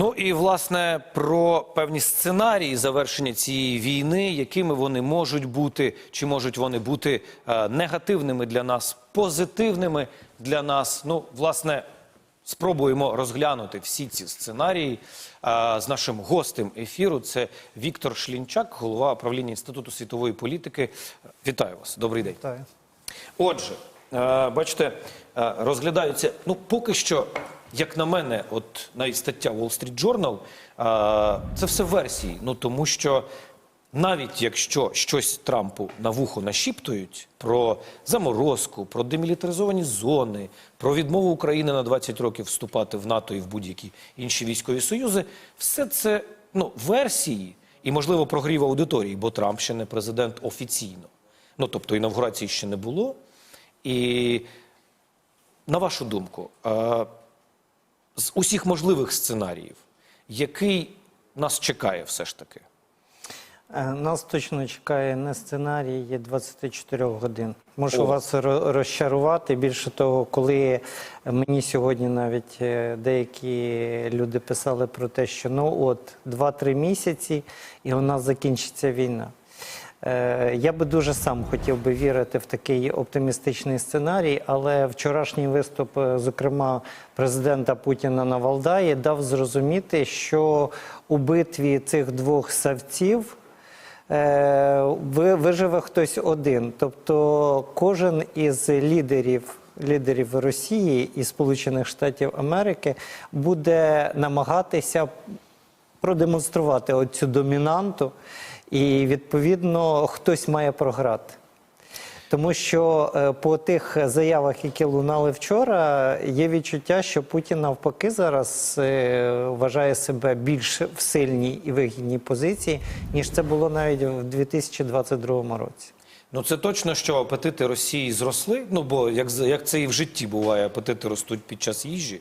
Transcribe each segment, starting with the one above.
Ну і власне про певні сценарії завершення цієї війни, якими вони можуть бути, чи можуть вони бути е, негативними для нас, позитивними для нас. Ну, власне, спробуємо розглянути всі ці сценарії е, з нашим гостем ефіру. Це Віктор Шлінчак, голова правління інституту світової політики. Вітаю вас. Добрий день. Так. Отже, е, бачите, е, розглядаються. Ну, поки що, як на мене, от навіть стаття Wall Street Journal, це все версії. Ну тому що навіть якщо щось Трампу на вухо нашіптують про заморозку, про демілітаризовані зони, про відмову України на 20 років вступати в НАТО і в будь-які інші військові союзи, все це ну, версії і, можливо, прогрів аудиторії, бо Трамп ще не президент офіційно. Ну, тобто інавгурації ще не було. І на вашу думку, з усіх можливих сценаріїв, який нас чекає все ж таки? Е, Нас точно чекає не сценарій є 24 годин. Можу О. вас розчарувати. Більше того, коли мені сьогодні навіть е, деякі люди писали про те, що ну от 2-3 місяці і у нас закінчиться війна. Е, Я би дуже сам хотів би вірити в такий оптимістичний сценарій, але вчорашній виступ, е, зокрема президента Путіна на Валдаї, дав зрозуміти, що у битві цих двох савців е, ви- виживе хтось один. Тобто кожен із лідерів. Лідерів Росії і Сполучених Штатів Америки буде намагатися продемонструвати оцю домінанту, і відповідно хтось має програти. Тому що е, по тих заявах, які лунали вчора, є відчуття, що Путін навпаки зараз е, вважає себе більш в сильній і вигідній позиції, ніж це було навіть в 2022 році. Ну це точно, що апетити Росії зросли. Ну бо як як це і в житті буває, апетити ростуть під час їжі.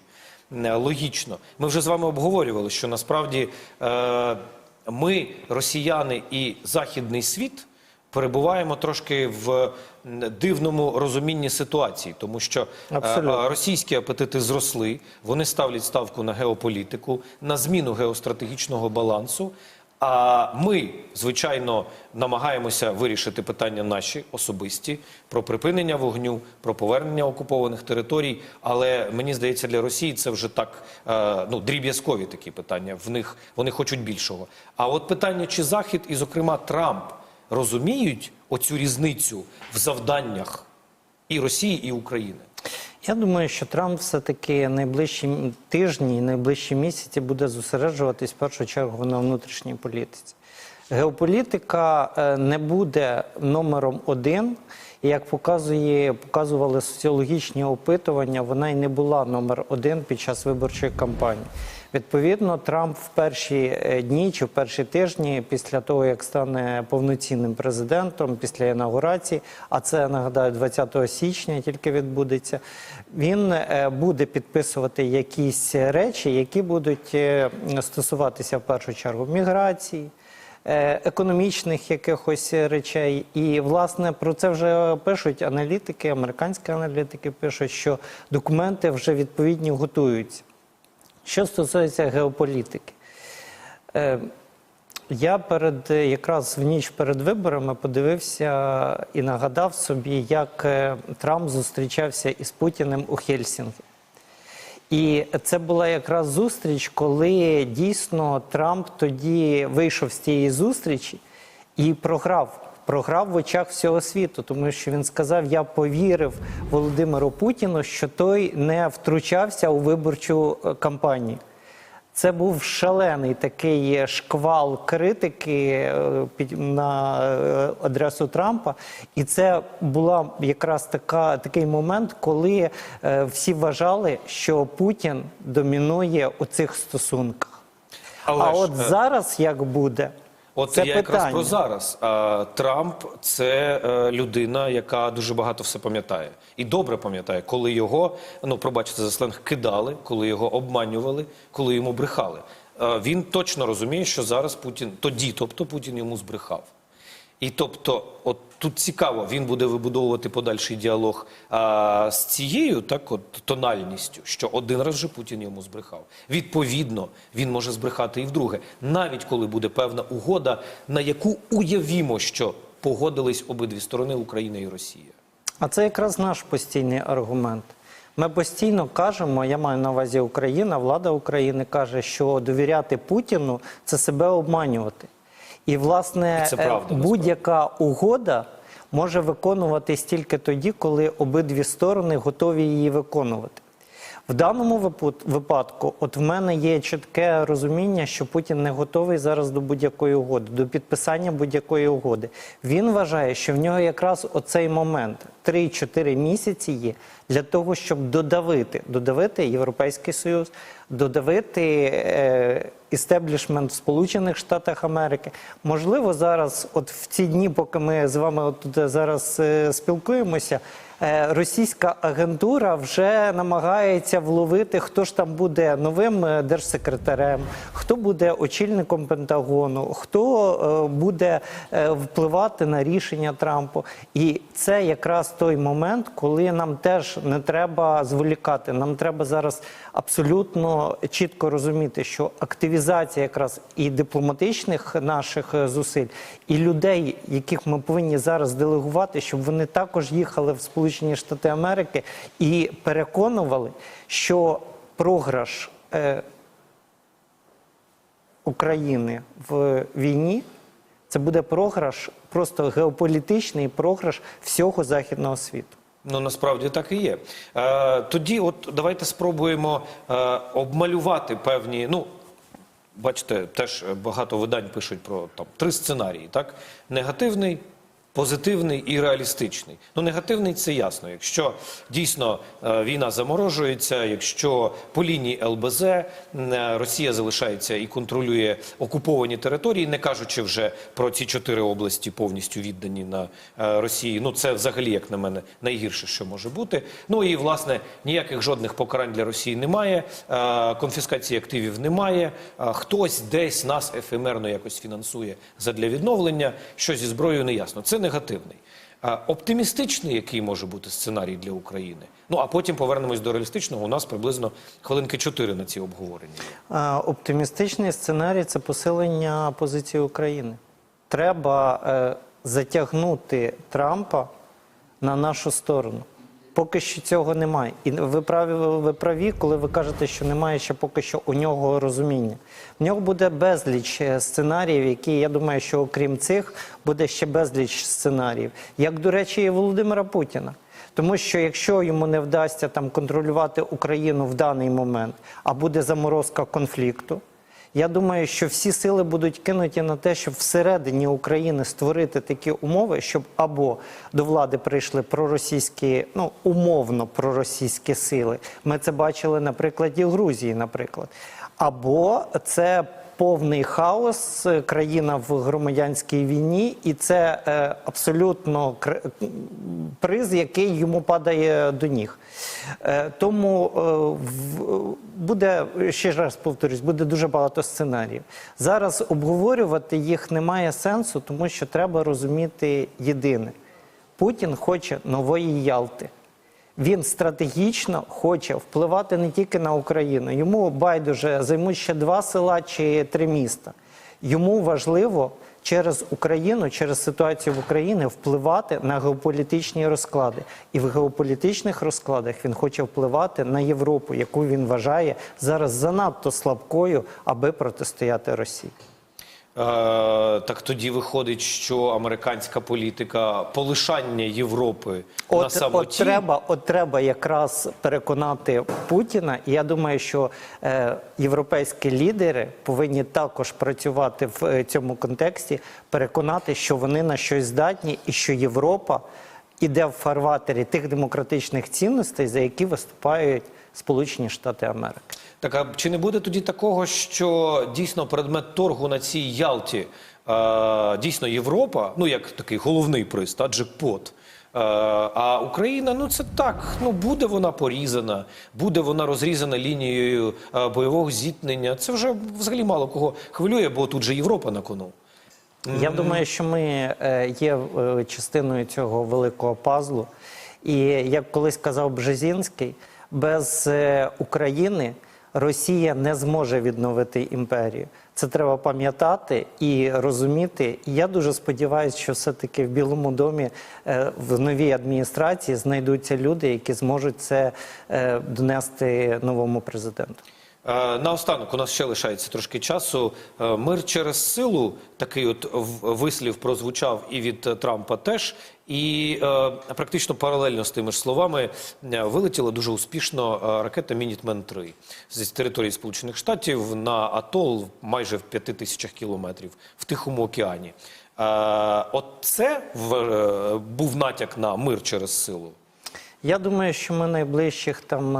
Е, Логічно, ми вже з вами обговорювали, що насправді е, ми, росіяни і західний світ, перебуваємо трошки в дивному розумінні ситуації, тому що е, Абсолютно. е, російські апетити зросли, вони ставлять ставку на геополітику, на зміну геостратегічного балансу. А ми, звичайно, намагаємося вирішити питання наші особисті про припинення вогню, про повернення окупованих територій. Але мені здається, для Росії це вже так е, ну дріб'язкові такі питання. В них вони хочуть більшого. А от питання, чи Захід, і зокрема Трамп, розуміють оцю різницю в завданнях і Росії, і України. Я думаю, що Трамп все-таки найближчі тижні найближчі місяці буде зосереджуватись в першу чергу на внутрішній політиці. Геополітика е, не буде номером один. І як показує, показували соціологічні опитування, вона й не була номер один під час виборчої кампанії. Відповідно, Трамп в перші е, дні чи в перші тижні після того, як стане повноцінним президентом, після інаугурації, а це нагадаю, 20 січня тільки відбудеться. Він е, буде підписувати якісь речі, які будуть е, стосуватися в першу чергу міграції. Економічних якихось речей, і власне про це вже пишуть аналітики, американські аналітики пишуть, що документи вже відповідні готуються. Що стосується геополітики, е, я перед е, якраз в ніч перед виборами подивився і нагадав собі, як е, Трамп зустрічався із Путіним у Хельсінкі. І це була якраз зустріч, коли дійсно Трамп тоді вийшов з тієї зустрічі і програв. Програв в очах всього світу, тому що він сказав: Я повірив Володимиру Путіну, що той не втручався у виборчу е, кампанію. Це був шалений такий шквал критики е, на е, адресу Трампа, і це була якраз така такий момент, коли всі вважали, що Путін домінує у цих стосунках. Але а ж, от зараз як буде? От це я питання. якраз про зараз. А, Трамп це е, людина, яка дуже багато все пам'ятає. І добре пам'ятає, коли його, ну пробачте за сленг, кидали, коли його обманювали, коли йому брехали. Е, він точно розуміє, що зараз Путін, тоді, тобто Путін йому збрехав. І тобто, от тут цікаво, він буде вибудовувати подальший діалог а, з цією так, от, тональністю, що один раз вже Путін йому збрехав. Відповідно, він може збрехати і вдруге, навіть коли буде певна угода, на яку уявімо, що погодились обидві сторони Україна і Росія. А це якраз наш постійний аргумент. Ми постійно кажемо, я маю на увазі Україна, влада України каже, що довіряти Путіну це себе обманювати. І, власне, е, будь-яка угода може виконуватись тільки тоді, коли обидві сторони готові її виконувати. В даному випадку, от в мене є чітке розуміння, що Путін не готовий зараз до будь-якої угоди, до підписання будь-якої угоди. Він вважає, що в нього якраз оцей момент 3-4 місяці є для того, щоб додавити, додавити Європейський Союз, додавити е, істеблішмент в Сполучених Штатах Америки. Можливо, зараз, от в ці дні, поки ми з вами от зараз е, спілкуємося. Е, Російська агентура вже намагається вловити, хто ж там буде новим е, держсекретарем, хто буде очільником Пентагону, хто е, буде е, впливати на рішення Трампу. І це якраз той момент, коли нам теж не треба зволікати. Нам треба зараз абсолютно чітко розуміти, що активізація якраз і дипломатичних наших е, зусиль, і людей, яких ми повинні зараз делегувати, щоб вони також їхали в Сполучені Штати Америки і переконували, що програш е, України в війні це буде програш, просто геополітичний програш всього західного світу. Ну насправді так і є. Е, тоді, от давайте спробуємо е, обмалювати певні. Ну, бачите, теж багато видань пишуть про там три сценарії: так? Негативний. Позитивний і реалістичний. Ну, негативний це ясно. Якщо дійсно е, війна заморожується, якщо по лінії ЛБЗ е, Росія залишається і контролює окуповані території, не кажучи вже про ці чотири області повністю віддані на е, Росії. Ну це взагалі, як на мене, найгірше, що може бути. Ну і власне ніяких жодних покарань для Росії немає, конфіскації активів немає. Хтось десь нас ефемерно якось фінансує задля відновлення. Що зі зброєю не ясно. Це негативний. Оптимістичний, який може бути сценарій для України. Ну а потім повернемось до реалістичного. У нас приблизно хвилинки чотири на ці обговорення. Оптимістичний сценарій це посилення позиції України. Треба е, затягнути Трампа на нашу сторону. Поки що цього немає. І ви праві, ви праві, коли ви кажете, що немає ще поки що у нього розуміння. В нього буде безліч е, сценаріїв, які я думаю, що окрім цих буде ще безліч сценаріїв. Як, до речі, і Володимира Путіна. Тому що якщо йому не вдасться там контролювати Україну в даний момент, а буде заморозка конфлікту, я думаю, що всі сили будуть кинуті на те, щоб всередині України створити такі умови, щоб або до влади прийшли проросійські, ну умовно проросійські сили. Ми це бачили на прикладі Грузії, наприклад. Або це повний хаос, е, країна в громадянській війні, і це е, абсолютно приз, який йому падає до ніг. Е, тому е, в- буде, ще раз повторюсь, буде дуже багато сценаріїв. Зараз обговорювати їх немає сенсу, тому що треба розуміти єдине: Путін хоче нової Ялти. Він стратегічно хоче впливати не тільки на Україну. Йому байдуже займуть ще два села чи три міста. Йому важливо через Україну, через ситуацію в Україні впливати на геополітичні розклади. І в геополітичних розкладах він хоче впливати на Європу, яку він вважає зараз занадто слабкою, аби протистояти Росії. Е, так тоді виходить, що американська політика полишання Європи на От, от треба, от треба якраз переконати Путіна. І я думаю, що е, європейські лідери повинні також працювати в е, цьому контексті, переконати, що вони на щось здатні, і що Європа іде в фарватері тих демократичних цінностей, за які виступають Сполучені Штати Америки. Так а чи не буде тоді такого, що дійсно предмет торгу на цій Ялті е, дійсно Європа, ну як такий головний приз, та джекпот. Е, а Україна, ну це так. Ну буде вона порізана, буде вона розрізана лінією е, бойового зіткнення. Це вже взагалі мало кого хвилює, бо тут же Європа на кону. Я думаю, що ми е, є частиною цього великого пазлу. І як колись казав Бжезінський, без України Росія не зможе відновити імперію. Це треба пам'ятати і розуміти. І я дуже сподіваюся, що все-таки в Білому домі е, в новій адміністрації знайдуться люди, які зможуть це е, донести новому президенту. Е, Наостанок, у нас ще лишається трошки часу. Е, Мир через силу, такий от вислів прозвучав і від Трампа теж. І е, практично паралельно з тими ж словами вилетіла дуже успішно ракета Мінітмен 3 з території Сполучених Штатів на атол майже в п'яти тисячах кілометрів в Тихому океані. От це був натяк на мир через силу. Я думаю, що ми найближчих там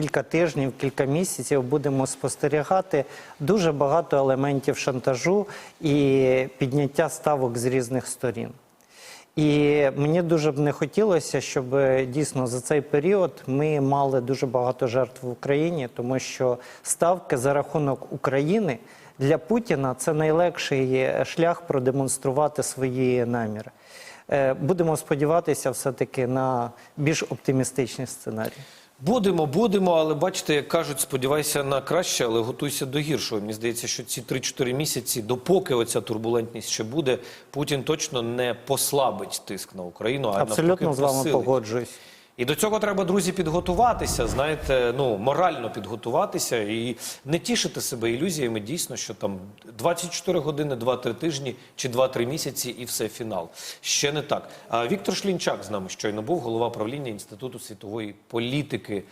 кілька тижнів, кілька місяців будемо спостерігати дуже багато елементів шантажу і підняття ставок з різних сторін. І мені дуже б не хотілося, щоб дійсно за цей період ми мали дуже багато жертв в Україні, тому що ставки за рахунок України для Путіна це найлегший шлях продемонструвати свої наміри. Е, Будемо сподіватися все-таки на більш оптимістичний сценарій. Будемо, будемо, але бачите, як кажуть, сподівайся на краще, але готуйся до гіршого. Мені здається, що ці 3-4 місяці, допоки оця турбулентність ще буде, Путін точно не послабить тиск на Україну, а Абсолютно навпаки з вами посилить. погоджуюсь. І до цього треба, друзі, підготуватися. Знаєте, ну морально підготуватися і не тішити себе ілюзіями. Дійсно, що там 24 години, 2-3 тижні чи 2-3 місяці, і все фінал. Ще не так. А Віктор Шлінчак з нами щойно був голова правління інституту світової політики.